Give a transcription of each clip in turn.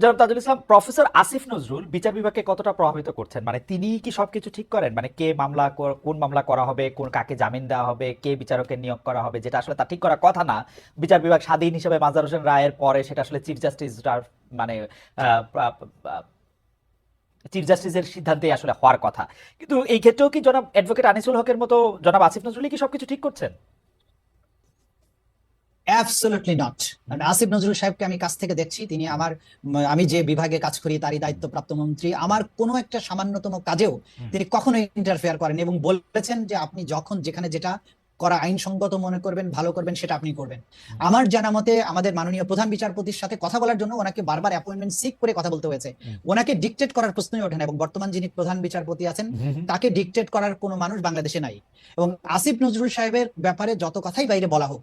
জনাব তাজুল ইসলাম, প্রফেসর আসিফ নজরুল বিচার বিভাগকে কতটা প্রভাবিত করছেন? মানে তিনি কি সবকিছু ঠিক করেন? মানে কে মামলা কোন মামলা করা হবে? কোন কাকে জামিন দেওয়া হবে? কে বিচারকের নিয়োগ করা হবে? যেটা আসলে তা ঠিক করার কথা না। বিচার বিভাগ স্বাধীন হিসেবে মাজার হোসেন রায়ের পরে সেটা আসলে চিফ জাস্টিস মানে চিফ জাস্টিসের সিদ্ধান্তে আসলে হওয়ার কথা। কিন্তু এই ক্ষেত্রেও কি জনাব অ্যাডভোকেট আনিসুল হকের মতো জনাব আসিফ নজরুল কি সবকিছু ঠিক করছেন? অ্যাবসলিউটলি নট মানে আসিফ নজরুল সাহেবকে আমি কাছ থেকে দেখছি। তিনি আমার আমি যে বিভাগে কাজ করি তারই দায়িত্বপ্রাপ্ত মন্ত্রী। আমার কোনো একটা সামান্যতম কাজেও তিনি কখনো ইন্টারফেয়ার করেন এবং বলেছেন যে আপনি যখন যেখানে যেটা করা আইনসঙ্গত মনে করবেন ভালো করবেন সেটা আপনি করবেন। আমার জানা মতে আমাদের মাননীয় প্রধান বিচারপতির সাথে কথা বলার জন্য ওনাকে বারবার অ্যাপয়েন্টমেন্ট সিক করে কথা বলতে হয়েছে। ওনাকে ডিকটেট করার প্রশ্নই ওঠে না এবং বর্তমান যিনি প্রধান বিচারপতি আছেন তাকে ডিকটেট করার কোনো মানুষ বাংলাদেশে নাই। এবং আসিফ নজরুল সাহেবের ব্যাপারে যত কথাই বাইরে বলা হোক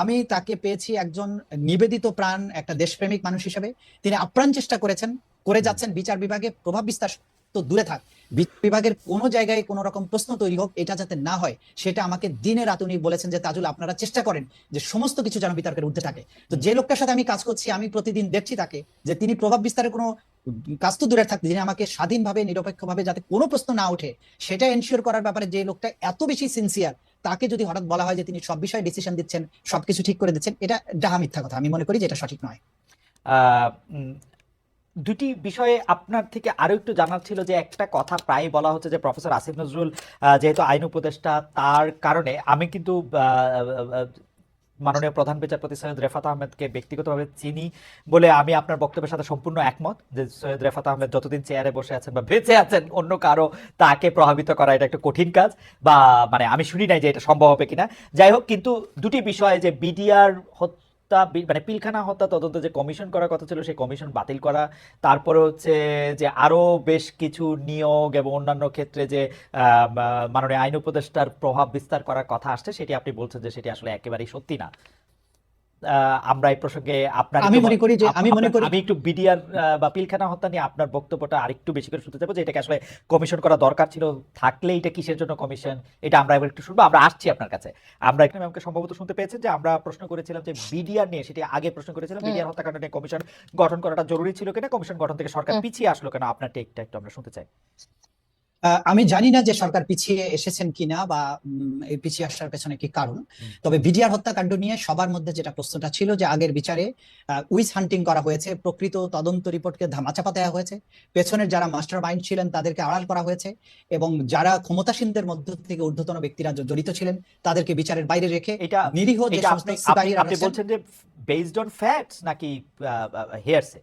আমি তাকে পেয়েছি একজন নিবেদিত প্রাণ একটা দেশপ্রেমিক মানুষ হিসেবে। তিনি আপ্রাণ চেষ্টা করেছেন করে যাচ্ছেন বিচার বিভাগে প্রভাব বিস্তার তো দূরে থাক। বিভাগের কোনো জায়গায় কোনো রকম প্রশ্ন তৈরি হোক, এটা যাতে না হয়, সেটা আমাকে দিনে রাত উনি বলেছেন যে, তাজুল, আপনারা চেষ্টা করেন যে সমস্ত কিছু যেন বিতর্কের ঊর্ধ্বে থাকে। তো যে লোকটার সাথে আমি কাজ করছি, আমি প্রতিদিন দেখছি তাকে যে তিনি প্রভাব বিস্তারের কোনো কাজ তো দূরে থাকতে যিনি আমাকে স্বাধীনভাবে, নিরপেক্ষভাবে যাতে কোনো প্রশ্ন না ওঠে, সেটা এনশিওর করার ব্যাপারে যে লোকটা এত বেশি সিনসিয়ার তাকে যদি হঠাৎ বলা হয় যে তিনি সব বিষয়ে ডিসিশন দিচ্ছেন, সবকিছু ঠিক করে দিচ্ছেন, এটা ডাহা মিথ্যা কথা, আমি মনে করি যে এটা সঠিক নয়। দুটি বিষয়ে আপনার থেকে আরও একটু জানার ছিল যে একটা কথা প্রায় বলা হচ্ছে যে প্রফেসর আসিফ নজরুল যেহেতু আইন উপদেষ্টা, তার কারণে আমি কিন্তু মাননীয় প্রধান বিচারপতি সৈয়দ রেফাত আহমেদকে ব্যক্তিগতভাবে চিনি বলে আমি আপনার বক্তব্যের সাথে সম্পূর্ণ একমত যে সৈয়দ রেফাত আহমেদ যতদিন চেয়ারে বসে আছেন বা বেঁচে আছেন, অন্য কারও তাকে প্রভাবিত করা এটা একটা কঠিন কাজ বা মানে আমি শুনি নাই যে এটা সম্ভব হবে কিনা। যাই হোক, কিন্তু দুটি বিষয় যে বিডিআর হত্যা মানে পিলখানা হত্যা তদন্ত যে কমিশন করার কথা ছিল, সেই কমিশন বাতিল করা। তারপরে হচ্ছে যে আরও বেশ কিছু নিয়োগ এবং অন্যান্য ক্ষেত্রে যে মাননীয় আইন উপদেষ্টার প্রভাব বিস্তার করার কথা আসছে, সেটি আপনি বলছেন যে সেটি আসলে একেবারেই সত্যি না। আমরা এই প্রসঙ্গে আপনার আমি মনে করি যে- আমি মনে করি- আমি একটু বিডিআর বা পিলখানা হত্যা নিয়ে আপনার বক্তব্যটা আরেকটু বেশি করে শুনতে চাইব যে এটাকে আসলে কমিশন করা দরকার ছিল থাকলে এটা কিসের জন্য কমিশন এটা আমরা এবার একটু শুনব। আমরা আসছি আপনার কাছে। আমরা এখানে ম্যামকে সম্ভবত শুনতে পেয়েছেন যে আমরা প্রশ্ন করেছিলাম যে বিডিআর নিয়ে সেটি আগে প্রশ্ন করেছিলাম। বিডিআর হত্যাকাণ্ড নিয়ে কমিশন গঠন করাটা জরুরি ছিল কিনা কমিশন গঠন থেকে সরকার পিছিয়ে আসলো কেন আপনার টেকটা একটু আমরা শুনতে চাই। আমি জানি না যে সরকার পিছিয়ে এসেছেন কিনা বা এই পিছিয়ে আসার পেছনে কি কারণ। তবে বিডিআর হত্যাকাণ্ড নিয়ে সবার মধ্যে যেটা প্রশ্নটা ছিল যে আগের বিচারে উইস হান্টিং করা হয়েছে প্রকৃত তদন্ত রিপোর্টকে ধামাচাপা দেওয়া হয়েছে। পেছনের যারা মাস্টার মাইন্ড ছিলেন তাদেরকে আড়াল করা হয়েছে এবং যারা ক্ষমতাসীনদের মধ্য থেকে ঊর্ধ্বতন ব্যক্তিরা জড়িত ছিলেন তাদেরকে বিচারের বাইরে রেখে এটা নিরীহ যে আপনি বলছেন যে বেসড অন ফ্যাক্টস নাকি হেয়ারসে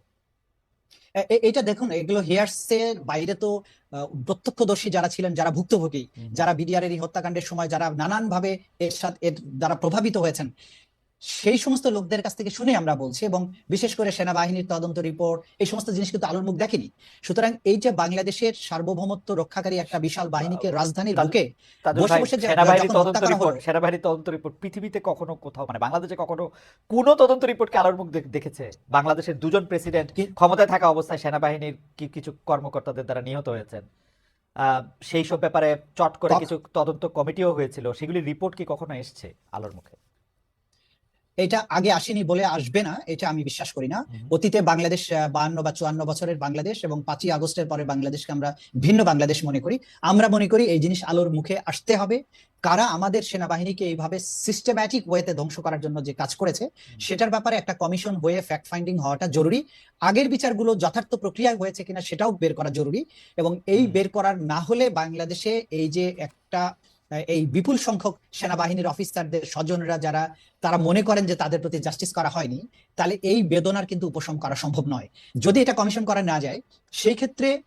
এটা দেখুন এগুলো হেয়ারসের বাইরে তো আহ, প্রত্যক্ষদর্শী যারা ছিলেন যারা ভুক্তভোগী যারা বিডিআর এর হত্যাকাণ্ডের সময় যারা নানান ভাবে এর সাথে এর দ্বারা প্রভাবিত হয়েছেন সেই সমস্ত লোকদের কাছ থেকে শুনে আমরা বলছি এবং বিশেষ করে সেনাবাহিনীর তদন্ত রিপোর্ট এই সমস্ত জিনিস কিন্তু আলোর মুখ দেখেনি। সুতরাং এই যে বাংলাদেশের সার্বভৌমত্ব রক্ষাকারী একটা বিশাল বাহিনীকে রাজধানীর বুকে বসে বসে সেনাবাহিনীর তদন্ত রিপোর্ট পৃথিবীতে কখনো কোথাও মানে বাংলাদেশে কখনো কোন তদন্ত রিপোর্টকে আলোর মুখ দেখেছে? বাংলাদেশের দুজন প্রেসিডেন্ট ক্ষমতায় থাকা অবস্থায় সেনাবাহিনীর কিছু কর্মকর্তাদের দ্বারা নিহত হয়েছেন? আহ, সেই সব ব্যাপারে চট করে কিছু তদন্ত কমিটিও হয়েছিল সেগুলি রিপোর্ট কি কখনো এসছে আলোর মুখে? এটা আগে আসেনি বলে আসবে না এটা আমি বিশ্বাস করি না। অতীতে বাংলাদেশ বাহান্ন বা চুয়ান্ন বছরের বাংলাদেশ এবং পাঁচই আগস্টের পরে বাংলাদেশকে আমরা ভিন্ন বাংলাদেশ মনে করি। আমরা মনে করি এই জিনিস আলোর মুখে আসতে হবে। কারা আমাদের সেনাবাহিনীকে এইভাবে সিস্টেম্যাটিক ওয়েতে ধ্বংস করার জন্য যে কাজ করেছে সেটার ব্যাপারে একটা কমিশন হয়ে ফ্যাক্ট ফাইন্ডিং হওয়াটা জরুরি। আগের বিচারগুলো যথার্থ প্রক্রিয়ায় হয়েছে কিনা সেটাও বের করা জরুরি। এবং এই বের করার না হলে বাংলাদেশে এই যে একটা এই বিপুল সংখ্যক সেনাবাহিনীর অফিসারদের স্বজনরা যারা, তারা মনে করেন যে তাদের প্রতি জাস্টিস করা হয়নি, তাহলে এই বেদনার কিন্তু উপশম করা সম্ভব নয়। যদি এটা কমিশন করা না যায়, সেই ক্ষেত্রে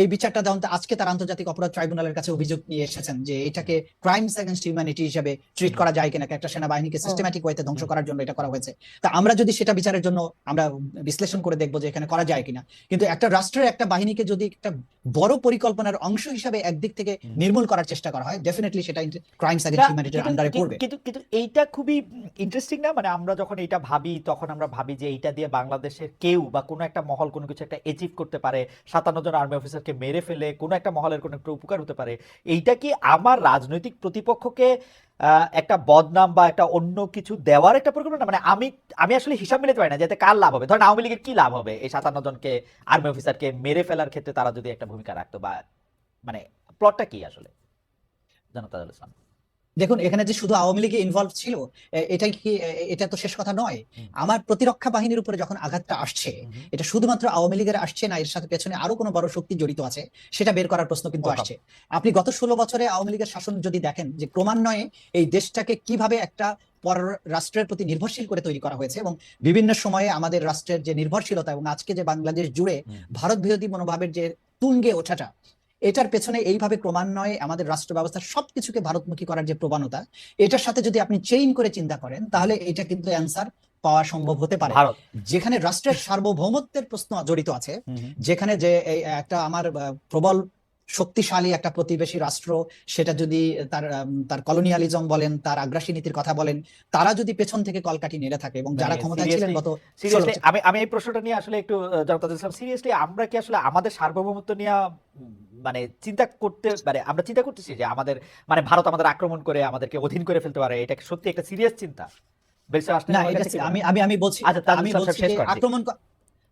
এই বিচারটা যেমন আজকে তার আন্তর্জাতিক অপরাধ ট্রাইব্যুনালের কাছে অভিযোগ নিয়ে এসেছেন যে এটাকে ক্রাইমস এগেনস্ট হিউম্যানিটি হিসেবে ট্রিট করা যায় কিনা একটা সেনাবাহিনীকে সিস্টেম্যাটিক ওয়েতে ধ্বংস করার জন্য এটা করা হয়েছে। তা আমরা যদি সেটা বিচারের জন্য আমরা বিশ্লেষণ করে দেখব যে এখানে করা যায় কিনা। কিন্তু একটা রাষ্ট্রের একটা বাহিনীকে যদি একটা বড় পরিকল্পনার অংশ হিসাবে একদিক থেকে নির্মূল করার চেষ্টা করা হয় ডেফিনেটলি সেটা ক্রাইমস এগেনস্ট হিউম্যানিটির আন্ডারে পড়বে। কিন্তু কিন্তু এইটা খুবই ইন্টারেস্টিং না? মানে আমরা যখন এটা ভাবি তখন আমরা ভাবি যে এইটা দিয়ে বাংলাদেশের কেউ বা কোনো একটা মহল কোনো কিছু একটা অ্যাচিভ করতে পারে। সাতান্ন জন আর্মি অফিসারকে একজনকে মেরে ফেলে, কোনো একটা মহলের কোনো একটা উপকার হতে পারে, এইটা কি আমার রাজনৈতিক প্রতিপক্ষকে একটা বদনাম বা একটা অন্য কিছু দেওয়ার একটা পরিকল্পনা মানে আমি আমি আসলে হিসাব মিলাতে পারি না যাতে কার লাভ হবে। ধরেন আওয়ামী লীগের কি লাভ হবে? এই সাতান্ন জনকে, আর্মি অফিসারকে মেরে ফেলার ক্ষেত্রে তারা যদি একটা ভূমিকা রাখতো বা মানে প্লটটা কি আসলে? জনতা দল ইসলাম। দেখুন এখানে যে শুধু আওয়ামী লীগে ইনভলভ ছিল এটাই কি এটা তো শেষ কথা নয়। আমার প্রতিরক্ষা বাহিনীর উপরে যখন আঘাতটা আসছে এটা শুধুমাত্র আওয়ামী লীগের আসছে না এর সাথে পেছনে আরও কোনো বড় শক্তি জড়িত আছে সেটা বের করার প্রশ্ন কিন্তু আসছে। আপনি গত ষোলো বছরে আওয়ামী লীগের শাসন যদি দেখেন যে ক্রমান্বয়ে এই দেশটাকে কীভাবে একটা পর রাষ্ট্রের প্রতি নির্ভরশীল করে তৈরি করা হয়েছে এবং বিভিন্ন সময়ে আমাদের রাষ্ট্রের যে নির্ভরশীলতা এবং আজকে যে বাংলাদেশ জুড়ে ভারত বিরোধী মনোভাবের যে তুঙ্গে ওঠাটা এটার পেছনে এইভাবে ক্রমান্বয়ে আমাদের রাষ্ট্র ব্যবস্থার সবকিছুকে ভারতমুখী করার যে প্রবণতা এটার সাথে যদি আপনি চেইন করে চিন্তা করেন তাহলে এটা কিন্তু অ্যান্সার পাওয়া সম্ভব হতে পারে যেখানে রাষ্ট্রের সার্বভৌমত্বের প্রশ্ন জড়িত আছে। যেখানে যে একটা আমার প্রবল শক্তিশালী একটা প্রতিবেশী রাষ্ট্র সেটা যদি তার তার কলোনিয়ালিজম বলেন তার আগ্রাসী নীতির কথা বলেন তারা যদি পেছন থেকে কলকাঠি নেড়ে থাকে এবং যারা মানে ক্ষমতায় ছিলেন গত আমি আমি এই প্রশ্নটা নিয়ে আসলে একটু ইসলাম সিরিয়াসলি আমরা কি আসলে আমাদের সার্বভৌমত্ব নিয়ে মানে চিন্তা করতে মানে আমরা চিন্তা করতেছি যে আমাদের মানে ভারত আমাদের আক্রমণ করে আমাদেরকে অধীন করে ফেলতে পারে এটা সত্যি একটা সিরিয়াস চিন্তা? আমি আমি আমি বলছি আচ্ছা। আক্রমণ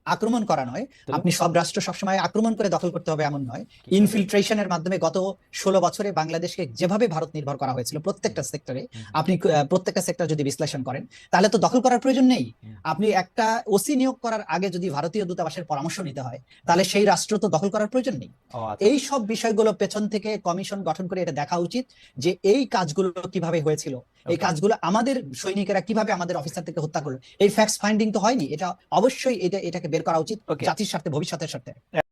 আক্রমণ করা নয়। আপনি সব রাষ্ট্র সবসময় আক্রমণ করে দখল করতে হবে এমন নয়। ইনফিল্ট্রেশনের মাধ্যমে গত ষোলো বছরে বাংলাদেশকে যেভাবে ভারত নির্ভর করা হয়েছিল প্রত্যেকটা সেক্টরে আপনি প্রত্যেকটা সেক্টর যদি বিশ্লেষণ করেন তাহলে তো দখল করার প্রয়োজন নেই। আপনি একটা ওসি নিয়োগ করার আগে যদি ভারতীয় দূতাবাসের পরামর্শ নিতে হয় তাহলে সেই রাষ্ট্র তো দখল করার প্রয়োজন নেই। আচ্ছা। এই সব বিষয়গুলো পেছন থেকে কমিশন গঠন করে এটা দেখা উচিত যে এই কাজগুলো কীভাবে হয়েছিল এই কাজগুলো আমাদের সৈনিকেরা কীভাবে আমাদের অফিসার থেকে হত্যা করল এই ফ্যাক্টস ফাইন্ডিং তো হয়নি এটা অবশ্যই এটা এটাকে বের করা উচিত. জাতির স্বার্থে ভবিষ্যতের স্বার্থে